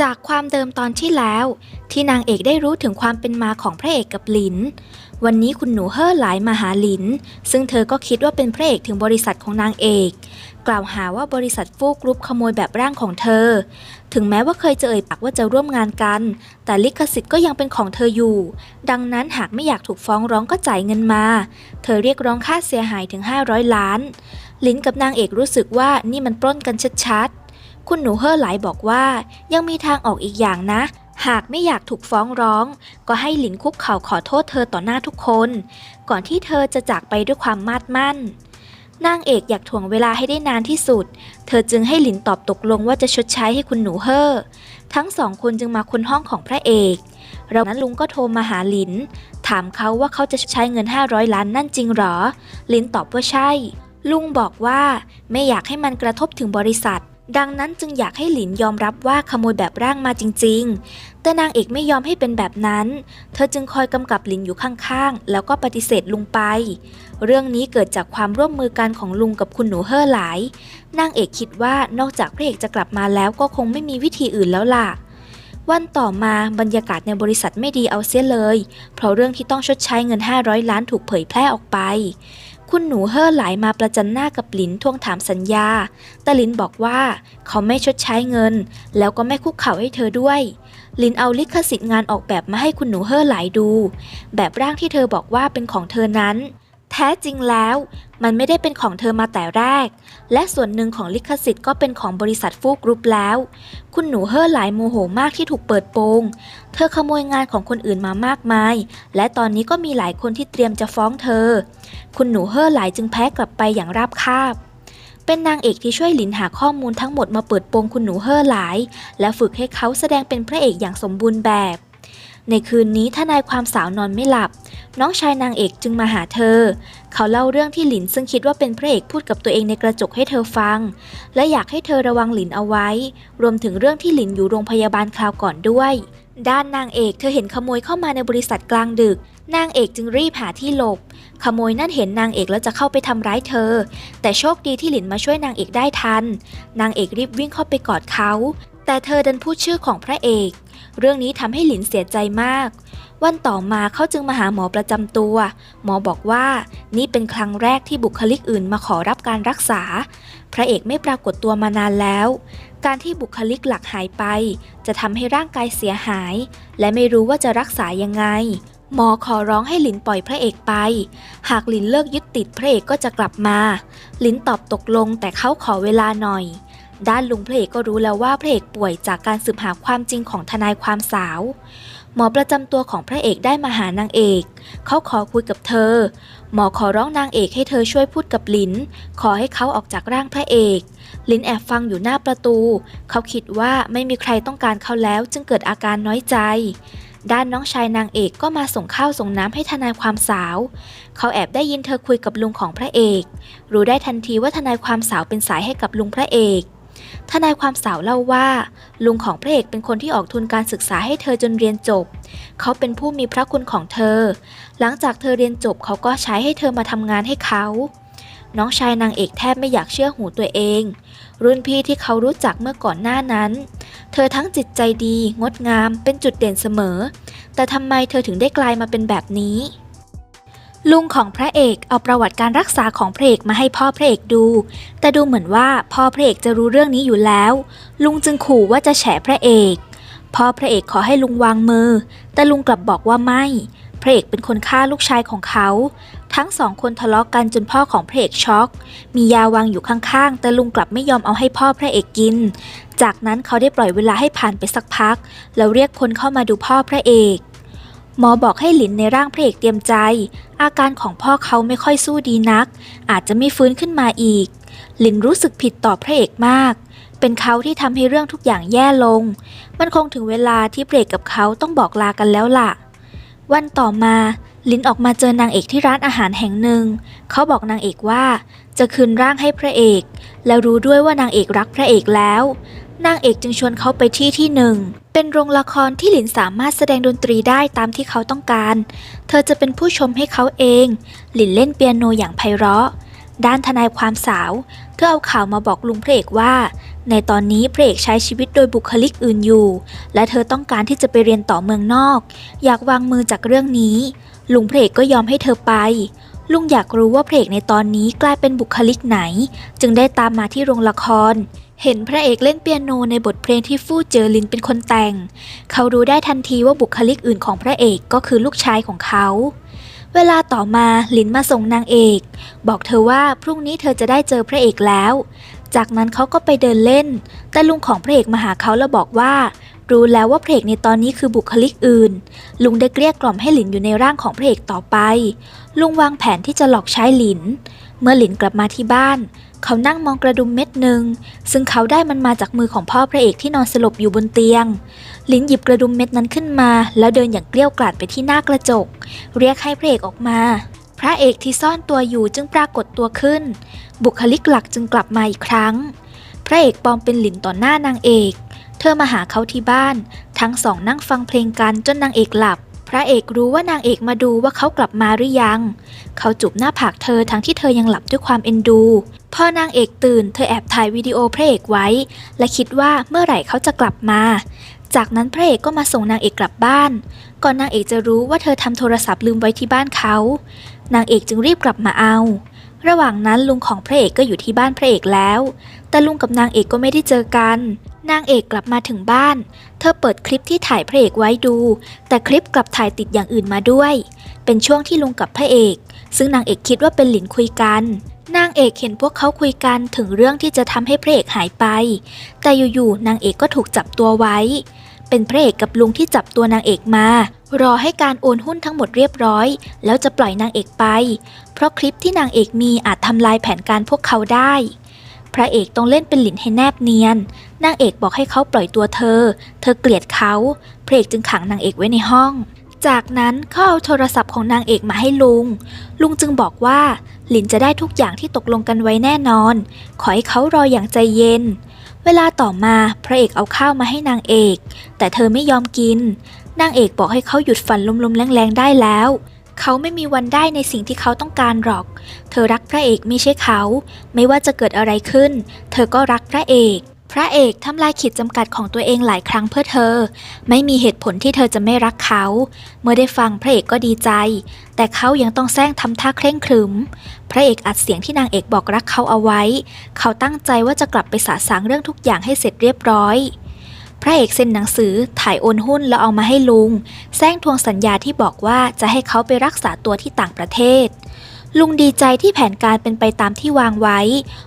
จากความเดิมตอนที่แล้ว ที่นางเอกได้รู้ถึงความเป็นมาของพระเอกกับหลิน วันนี้คุณหนูเฮ่อหลายมาหาหลิน ซึ่งเธอก็คิดว่าเป็นพระเอกถึงบริษัทของนางเอก กล่าวหาว่าบริษัทฟูกรุ๊ปขโมยแบบร่างของเธอ ถึงแม้ว่าเคยจะเอ่ยปากว่าจะร่วมงานกัน แต่ลิขสิทธิ์ก็ยังเป็นของเธออยู่ ดังนั้นหากไม่อยากถูกฟ้องร้องก็จ่ายเงินมา เธอเรียกร้องค่าเสียหายถึง 500 ล้าน ลินกับนางเอกรู้สึกว่านี่มันปล้นกันชัดๆ คุณหนูเฮ่อหลบอกว่า ยังมีทางออกอีกอย่างนะ หากไม่อยากถูกฟ้องร้อง ก็ให้หลินคุกเข่าขอโทษเธอต่อหน้าทุกคน ก่อนที่เธอจะจากไปด้วยความมาดมั่นนางเอกอยากถ่วงเวลาให้ได้นานที่สุด เธอจึงให้หลินตอบตกลงว่าจะชดใช้ให้คุณหนูเฮอทั้งสองคนจึงมาค้นห้องของพระเอก เรานั้นลุงก็โทรมาหาหลิน ถามเขาว่าเขาจะชดใช้เงิน 500 ล้านนั่นจริงหรอ หลินตอบว่าใช่ ลุงบอกว่าไม่อยากให้มันกระทบถึงบริษัท ดังนั้นจึงอยากให้หลินยอมรับว่าขโมยแบบร่างมาจริง ๆ แต่นางเอกไม่ยอมให้เป็นแบบนั้น เธอจึงคอยกำกับหลินอยู่ข้างๆ แล้วก็ปฏิเสธลุงไป เรื่องนี้เกิดจากความร่วมมือกันของลุงกับคุณหนูเฮ่อหลาย นางเอกคิดว่านอกจากพระเอกจะกลับมาแล้วก็คงไม่มีวิธีอื่นแล้วล่ะ วันต่อมาบรรยากาศในบริษัทไม่ดีเอาเสียเลย เพราะเรื่องที่ต้องชดใช้เงิน 500 ล้านถูกเผยแพร่ออกไป คุณหนูเฮ่อหลายมาประจันหน้ากับหลินทวงถามสัญญา แต่หลินบอกว่าเขาไม่ชดใช้เงิน แล้วก็ไม่คุกเข่าให้เธอด้วยลินเอาลิขสิทธิ์งานออกแบบมาให้คุณหนูเฮ่อหลายดู แบบร่างที่เธอบอกว่าเป็นของเธอนั้น ท้จริงแล้ว มันไม่ได้เป็นของเธอมาแต่แรก และส่วนหนึ่งของลิขสิทธิ์ก็เป็นของบริษัทฟูกรุ๊ปแล้ว คุณหนูเฮ่อหลายโมโหมากที่ถูกเปิดโปง เธอขโมยงานของคนอื่นมามากมาย และตอนนี้ก็มีหลายคนที่เตรียมจะฟ้องเธอ คุณหนูเฮ่อหลายจึงแพ้กลับไปอย่างราบคาบเป็นนางเอกที่ช่วยหลินหาข้อมูลทั้งหมดมาเปิดโปงคุณหนูเฮ่อหลาย และฝึกให้เขาแสดงเป็นพระเอกอย่างสมบูรณ์แบบ ในคืนนี้ทนายความสาวนอนไม่หลับ น้องชายนางเอกจึงมาหาเธอ เขาเล่าเรื่องที่หลินซึ่งคิดว่าเป็นพระเอกพูดกับตัวเองในกระจกให้เธอฟัง และอยากให้เธอระวังหลินเอาไว้ รวมถึงเรื่องที่หลินอยู่โรงพยาบาลคราวก่อนด้วย ด้านนางเอกเธอเห็นขโมยเข้ามาในบริษัทกลางดึก นางเอกจึงรีบหาที่หลบ ขโมยนั่นเห็นนางเอกแล้วจะเข้าไปทำร้ายเธอ แต่โชคดีที่หลินมาช่วยนางเอกได้ทัน นางเอกรีบวิ่งเข้าไปกอดเขา แต่เธอดันพูดชื่อของพระเอก เรื่องนี้ทำให้หลินเสียใจมาก วันต่อมาเขาจึงมาหาหมอประจำตัว หมอบอกว่านี่เป็นครั้งแรกที่บุคลิกอื่นมาขอรับการรักษา พระเอกไม่ปรากฏตัวมานานแล้ว การที่บุคลิกหลักหายไป จะทำให้ร่างกายเสียหาย และไม่รู้ว่าจะรักษายังไง หมอขอร้องให้หลินปล่อยพระเอกไป หากหลินเลิกยึดติดพระเอกก็จะกลับมา หลินตอบตกลงแต่เขาขอเวลาหน่อย ด้านลุงพระเอกก็รู้แล้วว่าพระเอกป่วยจากการสืบหาความจริงของทนายความสาว หมอประจำตัวของพระเอกได้มาหานางเอก เขาขอคุยกับเธอ หมอขอร้องนางเอกให้เธอช่วยพูดกับลิน ขอให้เขาออกจากร่างพระเอก ลินแอบฟังอยู่หน้าประตู เขาคิดว่าไม่มีใครต้องการเขาแล้วจึงเกิดอาการน้อยใจด้านน้องชายนางเอกก็มาส่งข้าวส่งน้ำให้ทนายความสาว เขาแอบได้ยินเธอคุยกับลุงของพระเอก รู้ได้ทันทีว่าทนายความสาวเป็นสายให้กับลุงพระเอก ทนายความสาวเล่าว่า ลุงของพระเอกเป็นคนที่ออกทุนการศึกษาให้เธอจนเรียนจบ เขาเป็นผู้มีพระคุณของเธอ หลังจากเธอเรียนจบเขาก็ใช้ให้เธอมาทำงานให้เขา น้องชายนางเอกแทบไม่อยากเชื่อหูตัวเอง รุ่นพี่ที่เขารู้จักเมื่อก่อนหน้านั้น เธอทั้งจิตใจดี งดงาม เป็นจุดเด่นเสมอ แต่ทำไมเธอถึงได้กลายมาเป็นแบบนี้ ลุงของพระเอกเอาประวัติการรักษาของพระเอกมาให้พ่อพระเอกดู แต่ดูเหมือนว่าพ่อพระเอกจะรู้เรื่องนี้อยู่แล้ว ลุงจึงขู่ว่าจะแฉพระเอก พ่อพระเอกขอให้ลุงวางมือ แต่ลุงกลับบอกว่าไม่ พระเอกเป็นคนฆ่าลูกชายของเขา ทั้งสองคนทะเลาะกันจนพ่อของพระเอกช็อก มียาวางอยู่ข้างๆ แต่ลุงกลับไม่ยอมเอาให้พ่อพระเอกกิน จากนั้นเขาได้ปล่อยเวลาให้ผ่านไปสักพัก แล้วเรียกคนเข้ามาดูพ่อพระเอก หมอบอกให้หลินในร่างพระเอกเตรียมใจ อาการของพ่อเขาไม่ค่อยสู้ดีนัก อาจจะไม่ฟื้นขึ้นมาอีก หลินรู้สึกผิดต่อพระเอกมาก เป็นเขาที่ทำให้เรื่องทุกอย่างแย่ลง มันคงถึงเวลาที่พระเอกกับเขาต้องบอกลากันแล้วล่ะ วันต่อมา ลินออกมาเจอนางเอกที่ร้านอาหารแห่งหนึ่ง เขาบอกนางเอกว่า จะคืนร่างให้พระเอก แล้วรู้ด้วยว่านางเอกรักพระเอกแล้ว นางเอกจึงชวนเขาไปที่ที่หนึ่ง เป็นโรงละครที่หลินสามารถแสดงดนตรีได้ตามที่เขาต้องการ เธอจะเป็นผู้ชมให้เขาเอง หลินเล่นเปียโนอย่างไพเราะ ด้านทนายความสาว เธอเอาข่าวมาบอกลุงพระเอกว่า ในตอนนี้พระเอกใช้ชีวิตโดยบุคลิกอื่นอยู่ และเธอต้องการที่จะไปเรียนต่อเมืองนอก อยากวางมือจากเรื่องนี้ ลุงพระเอกก็ยอมให้เธอไป ลุงอยากรู้ว่าพระเอกในตอนนี้กลายเป็นบุคลิกไหน จึงได้ตามมาที่โรงละคร เห็นพระเอกเล่นเปียโนในบทเพลงที่ฟู่เจอลินเป็นคนแต่ง เขารู้ได้ทันทีว่าบุคลิกอื่นของพระเอกก็คือลูกชายของเขา เวลาต่อมาลินมาส่งนางเอก บอกเธอว่าพรุ่งนี้เธอจะได้เจอพระเอกแล้ว จากนั้นเขาก็ไปเดินเล่น แต่ลุงของพระเอกมาหาเขาแล้วบอกว่า รู้แล้วว่าพระเอกในตอนนี้คือบุคลิกอื่น ลุงได้เกลี้ยกล่อมให้หลินอยู่ในร่างของพระเอกต่อไป ลุงวางแผนที่จะหลอกใช้หลิน เมื่อหลินกลับมาที่บ้าน เขานั่งมองกระดุมเม็ดหนึ่งซึ่งเขาได้มันมาจากมือของพ่อพระเอกที่นอนสลบอยู่บนเตียง ลินหยิบกระดุมเม็ดนั้นขึ้นมา แล้วเดินอย่างเกลี้ยวกล่อมไปที่หน้ากระจก เรียกให้พระเอกออกมา พระเอกที่ซ่อนตัวอยู่จึงปรากฏตัวขึ้น บุคลิกหลักจึงกลับมาอีกครั้ง พระเอกปลอมเป็นหลินต่อหน้านางเอก เธอมาหาเขาที่บ้าน ทั้งสองนั่งฟังเพลงกันจนนางเอกหลับ พระเอกรู้ว่านางเอกมาดูว่าเขากลับมาหรือยัง เขาจูบหน้าผากเธอทั้งที่เธอยังหลับด้วยความเอ็นดูพอนางเอกตื่น เธอแอบถ่ายวิดีโอพระเอกไว้ และคิดว่าเมื่อไหร่เขาจะกลับมา จากนั้นพระเอกก็มาส่งนางเอกกลับบ้าน ก่อนนางเอกจะรู้ว่าเธอทำโทรศัพท์ลืมไว้ที่บ้านเขา นางเอกจึงรีบกลับมาเอา ระหว่างนั้นลุงของพระเอกก็อยู่ที่บ้านพระเอกแล้ว แต่ลุงกับนางเอกก็ไม่ได้เจอกัน นางเอกกลับมาถึงบ้าน เธอเปิดคลิปที่ถ่ายพระเอกไว้ดู แต่คลิปกลับถ่ายติดอย่างอื่นมาด้วย เป็นช่วงที่ลุงกับพระเอก ซึ่งนางเอกคิดว่าเป็นหลินคุยกัน นางเอกเห็นพวกเขาคุยกันถึงเรื่องที่จะทำให้พระเอกหายไป แต่อยู่ๆนางเอกก็ถูกจับตัวไว้ เป็นพระเอกกับลุงที่จับตัวนางเอกมา รอให้การโอนหุ้นทั้งหมดเรียบร้อย แล้วจะปล่อยนางเอกไป เพราะคลิปที่นางเอกมีอาจทำลายแผนการพวกเขาได้ พระเอกต้องเล่นเป็นหลินให้แนบเนียน นางเอกบอกให้เขาปล่อยตัวเธอ เธอเกลียดเขา พระเอกจึงขังนางเอกไว้ในห้อง จากนั้นเขาเอาโทรศัพท์ของนางเอกมาให้ลุง ลุงจึงบอกว่าหลินจะได้ทุกอย่างที่ตกลงกันไว้แน่นอน ขอให้เขารออย่างใจเย็น เวลาต่อมาพระเอกเอาข้าวมาให้นางเอก แต่เธอไม่ยอมกิน นางเอกบอกให้เขาหยุดฝันลมๆแรงๆได้แล้ว เขาไม่มีวันได้ในสิ่งที่เขาต้องการหรอก เธอรักพระเอกไม่ใช่เขา ไม่ว่าจะเกิดอะไรขึ้น เธอก็รักพระเอก พระเอกทำลายขีดจำกัดของตัวเองหลายครั้งเพื่อเธอ ไม่มีเหตุผลที่เธอจะไม่รักเขา เมื่อได้ฟังพระเอกก็ดีใจ แต่เขายังต้องแซงทำท่าเคร่งครึม พระเอกอัดเสียงที่นางเอกบอกรักเขาเอาไว้ เขาตั้งใจว่าจะกลับไปสาสางเรื่องทุกอย่างให้เสร็จเรียบร้อย พระเอกเซ็นหนังสือถ่ายโอนหุ้นแล้วเอามาให้ลุงแซงทวงสัญญาที่บอกว่าจะให้เขาไปรักษาตัวที่ต่างประเทศ ลุงดีใจที่แผนการเป็นไปตามที่วางไว้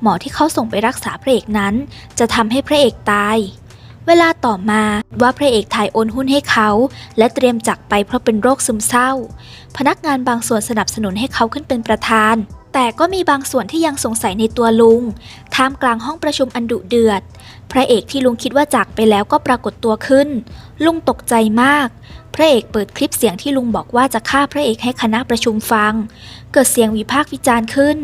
หมอที่เขาส่งไปรักษาพระเอกนั้น จะทำให้พระเอกตาย เวลาต่อมาว่าพระเอกถ่ายโอนหุ้นให้เขา และเตรียมจักไปเพราะเป็นโรคซึมเศร้า พนักงานบางส่วนสนับสนุนให้เขาขึ้นเป็นประธาน แต่ก็มีบางส่วนที่ยังสงสัยในตัวลุง ท่ามกลางห้องประชุมอันดุเดือด พระเอกที่ลุงคิดว่าจากไปแล้วก็ปรากฏตัวขึ้น ลุงตกใจมาก พระเอกเปิดคลิปเสียงที่ลุงบอกว่าจะฆ่าพระเอกให้คณะประชุมฟัง เกิดเสียงวิพากษ์วิจารณ์ขึ้น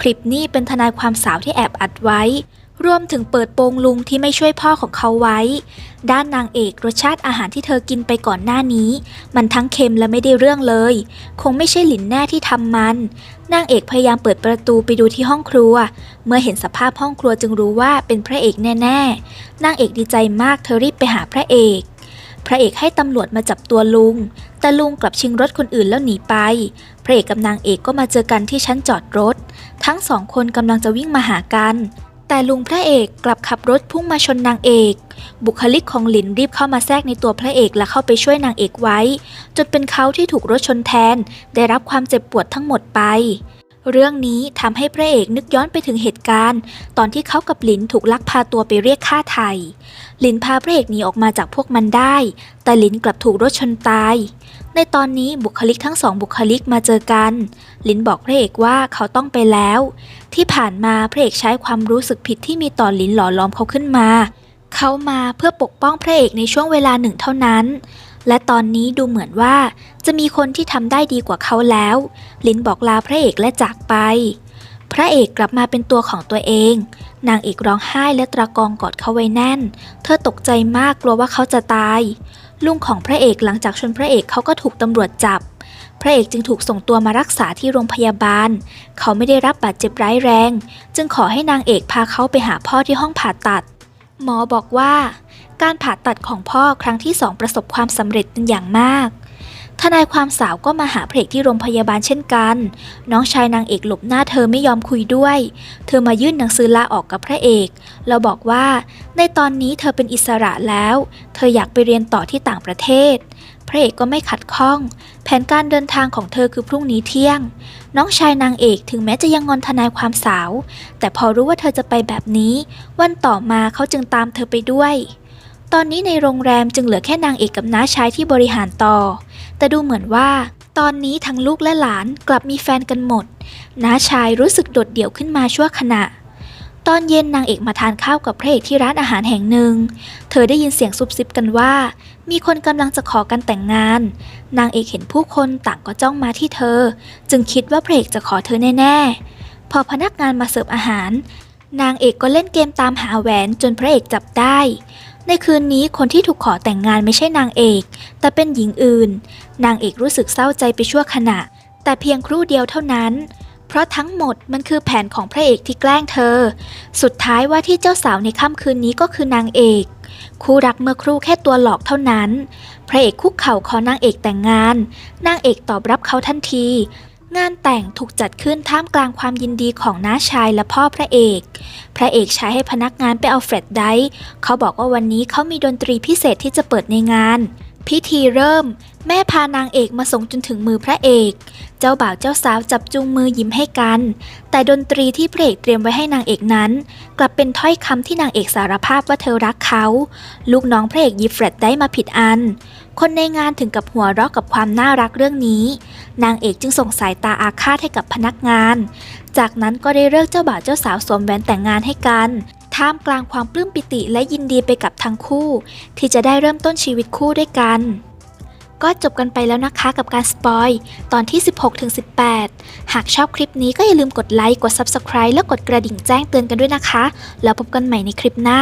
คลิปนี้เป็นทนายความสาวที่แอบอัดไว้ รวมถึงเปิดโปงลุงที่ไม่ช่วยพ่อของเขาไว้ ด้านนางเอกรสชาติอาหารที่เธอกินไปก่อนหน้านี้ มันทั้งเค็มและไม่ได้เรื่องเลย คงไม่ใช่หลินแน่ที่ทำมัน นางเอกพยายามเปิดประตูไปดูที่ห้องครัว เมื่อเห็นสภาพห้องครัวจึงรู้ว่าเป็นพระเอกแน่ ๆ นางเอกดีใจมากเธอรีบไปหาพระเอก พระเอกให้ตำรวจมาจับตัวลุง แต่ลุงกลับชิงรถคนอื่นแล้วหนีไป พระเอกกับนางเอกก็มาเจอกันที่ชั้นจอดรถ ทั้งสองคนกำลังจะวิ่งมาหากัน แต่ลุงพระเอกกลับขับรถพุ่งมาชนนางเอก บุคลิกของหลินรีบเข้ามาแทรกในตัวพระเอกและเข้าไปช่วยนางเอกไว้ จนเป็นเขาที่ถูกรถชนแทน ได้รับความเจ็บปวดทั้งหมดไป เรื่องนี้ทำให้พระเอกนึกย้อนไปถึงเหตุการณ์ ตอนที่เขากับหลินถูกลักพาตัวไปเรียกค่าไถ่หลินพาพระเอกหนีออกมาจากพวกมันได้ แต่หลินกลับถูกรถชนตาย ในตอนนี้บุคลิกทั้งสองบุคลิกมาเจอกัน หลินบอกพระเอกว่าเขาต้องไปแล้ว ที่ผ่านมาพระเอกใช้ความรู้สึกผิดที่มีต่อหลินหล่อล้อมเขาขึ้นมา เขามาเพื่อปกป้องพระเอกในช่วงเวลาหนึ่งเท่านั้น และตอนนี้ดูเหมือนว่าจะมีคนที่ทำได้ดีกว่าเขาแล้ว ลินบอกลาพระเอกและจากไป พระเอกกลับมาเป็นตัวของตัวเอง นางเอกร้องไห้และตรากองกอดเขาไว้แน่น เธอตกใจมากกลัวว่าเขาจะตาย ลุงของพระเอกหลังจากชนพระเอกเขาก็ถูกตำรวจจับ พระเอกจึงถูกส่งตัวมารักษาที่โรงพยาบาล เขาไม่ได้รับบาดเจ็บร้ายแรง จึงขอให้นางเอกพาเขาไปหาพ่อที่ห้องผ่าตัด หมอบอกว่า การผ่าตัดของพ่อครั้งที่สองประสบความสำเร็จเป็นอย่างมาก ทนายความสาวก็มาหาเพระเอกที่โรงพยาบาลเช่นกัน น้องชายนางเอกหลบหน้าเธอไม่ยอมคุยด้วย เธอมายื่นหนังสือลาออกกับพระเอกแล้วบอกว่า ในตอนนี้เธอเป็นอิสระแล้ว เธออยากไปเรียนต่อที่ต่างประเทศพระเอกก็ไม่ขัดข้อง แผนการเดินทางของเธอคือพรุ่งนี้เที่ยง น้องชายนางเอกถึงแม้จะยังงอนทนายความสาว แต่พอรู้ว่าเธอจะไปแบบนี้ วันต่อมาเขาจึงตามเธอไปด้วย ตอนนี้ในโรงแรมจึงเหลือแค่นางเอกกับน้าชายที่บริหารต่อ แต่ดูเหมือนว่า ตอนนี้ทั้งลูกและหลานกลับมีแฟนกันหมด น้าชายรู้สึกโดดเดี่ยวขึ้นมาชั่วขณะ ตอนเย็นนางเอกมาทานข้าวกับพระเอกที่ร้านอาหารแห่งหนึ่ง เธอได้ยินเสียงซุบซิบกันว่า มีคนกำลังจะขอกันแต่งงาน นางเอกเห็นผู้คนต่างก็จ้องมาที่เธอ จึงคิดว่าพระเอกจะขอเธอแน่ๆ พอพนักงานมาเสิร์ฟอาหาร นางเอกก็เล่นเกมตามหาแหวนจนพระเอกจับได้ ในคืนนี้คนที่ถูกขอแต่งงานไม่ใช่นางเอก แต่เป็นหญิงอื่น นางเอกรู้สึกเศร้าใจไปชั่วขณะ แต่เพียงครู่เดียวเท่านั้น เพราะทั้งหมดมันคือแผนของพระเอกที่แกล้งเธอ สุดท้ายว่าที่เจ้าสาวในค่ำคืนนี้ก็คือนางเอก คู่รักเมื่อครู่แค่ตัวหลอกเท่านั้น พระเอกคุกเข่าขอนางเอกแต่งงาน นางเอกตอบรับเขาทันที งานแต่งถูกจัดขึ้นท่ามกลางความยินดีของน้าชายและพ่อพระเอก พระเอกใช้ให้พนักงานไปเอาเฟรดได้เขาบอกว่าวันนี้เขามีดนตรีพิเศษที่จะเปิดในงาน พิธีเริ่ม แม่พานางเอกมาส่งจนถึงมือพระเอก เจ้าบ่าวเจ้าสาวจับจูงมือยิ้มให้กัน แต่ดนตรีที่พระเอกเตรียมไว้ให้นางเอกนั้น กลับเป็นถ้อยคำที่นางเอกสารภาพว่าเธอรักเขา ลูกน้องพระเอกยิบแฟลชได้มาผิดอัน คนในงานถึงกับหัวเราะกับความน่ารักเรื่องนี้ นางเอกจึงส่งสายตาอาฆาตให้กับพนักงาน จากนั้นก็ได้เลิกเจ้าบ่าวเจ้าสาวสวมแหวนแต่งงานให้กัน ท่ามกลางความปลื้มปิติและยินดีไปกับทั้งคู่ ที่จะได้เริ่มต้นชีวิตคู่ด้วยกัน ก็จบกันไปแล้วนะคะกับการสปอยตอนที่ 16-18 หากชอบคลิปนี้ก็อย่าลืมกดไลค์ กด Subscribe และกดกระดิ่งแจ้งเตือนกันด้วยนะคะ แล้วพบกันใหม่ในคลิปหน้า